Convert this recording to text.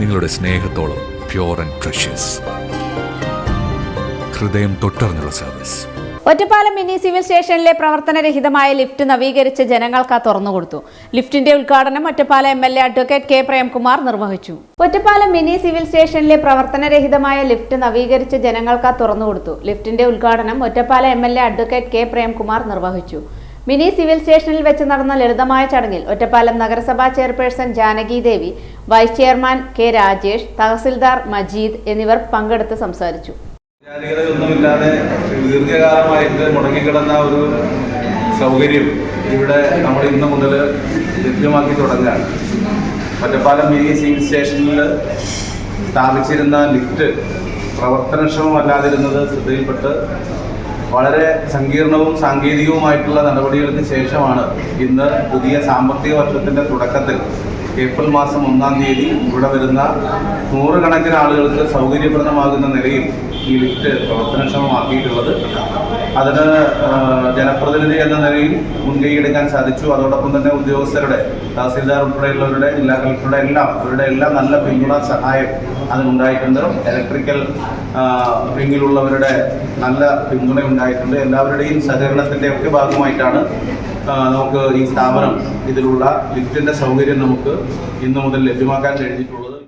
നിങ്ങളുടെ സ്നേഹത്തോളം pure and precious ഹൃദയം തൊട്ടറിഞ്ഞുള്ള സർവീസ് ഒറ്റപ്പാലം മിനി സിവിൽ സ്റ്റേഷനിലെ പ്രവർത്തനരഹിതമായ ലിഫ്റ്റ് നവീകരിച്ച് ജനങ്ങൾക്ക് തുറന്നുകൊടുത്തു ലിഫ്റ്റിന്റെ ഉദ്ഘാടനം Ottapalam M L A advocate K Premkumar നിർവഹിച്ചു. ഒറ്റപ്പാലം മിനി സിവിൽ സ്റ്റേഷനിലെ പ്രവർത്തനരഹിതമായ ലിഫ്റ്റ് നവീകരിച്ച് ജനങ്ങൾക്ക് തുറന്നുകൊടുത്തു ലിഫ്റ്റിന്റെ ഉദ്ഘാടനം Ottapalam M L A advocate K Premkumar നിർവഹിച്ചു. മിനി സിവിൽ സ്റ്റേഷനിൽ വെച്ച് നടന്ന ലളിതമായ ചടങ്ങിൽ ഒറ്റപ്പാലം നഗരസഭാ chairperson Janaki Devi vice chairman K Rajesh tahsildar Majeed എന്നിവർ പങ്കെടുത്ത് സംസാരിച്ചു. ഒന്നുമില്ലാതെ ദീർഘകാലമായിട്ട് മുടങ്ങിക്കിടന്ന ഒരു സൗകര്യം ഇവിടെ നമ്മൾ ഇന്ന് മുതൽ ലഭ്യമാക്കി തുടങ്ങുകയാണ്. ഒറ്റപ്പാലം മിനി സിവിൽ സ്റ്റേഷനിൽ സ്ഥാപിച്ചിരുന്ന ലിഫ്റ്റ് പ്രവർത്തനക്ഷമമല്ലാതിരുന്നത് ശ്രദ്ധയിൽപ്പെട്ട് വളരെ സങ്കീർണവും സാങ്കേതികവുമായിട്ടുള്ള നടപടികൾക്ക് ശേഷമാണ് ഇന്ന് പുതിയ സാമ്പത്തിക വർഷത്തിന്റെ തുടക്കത്തിൽ ഏപ്രിൽ മാസം ഒന്നാം തീയതി ഇവിടെ വരുന്ന നൂറുകണക്കിന് ആളുകൾക്ക് സൗകര്യപ്രദമാകുന്ന നിലയിൽ ഈ ലിഫ്റ്റ് പ്രവർത്തനക്ഷമമാക്കിയിട്ടുള്ളത്. അതിന് ആ, എന്ന നിലയിൽ മുൻകൈ എടുക്കാൻ സാധിച്ചു. അതോടൊപ്പം തന്നെ ഉദ്യോഗസ്ഥരുടെ തഹസീൽദാർ ഉൾപ്പെടെയുള്ളവരുടെ ജില്ലാ കളക്ടറുടെ എല്ലാം അവരുടെ എല്ലാം നല്ല പിന്തുണ സഹായം അതിനുണ്ടായിട്ടുണ്ട്. ഇലക്ട്രിക്കൽ റിംഗിലുള്ളവരുടെ നല്ല പിന്തുണ ഉണ്ടായിട്ടുണ്ട്. എല്ലാവരുടെയും സഹകരണത്തിന്റെ ഒക്കെ ഭാഗമായിട്ടാണ് നമുക്ക് ഈ സ്ഥാപനം ഇതിലുള്ള ലിഫ്റ്റിന്റെ സൗകര്യം നമുക്ക് ഇന്നു മുതൽ ലഭ്യമാക്കാൻ കഴിഞ്ഞിട്ടുള്ളത്.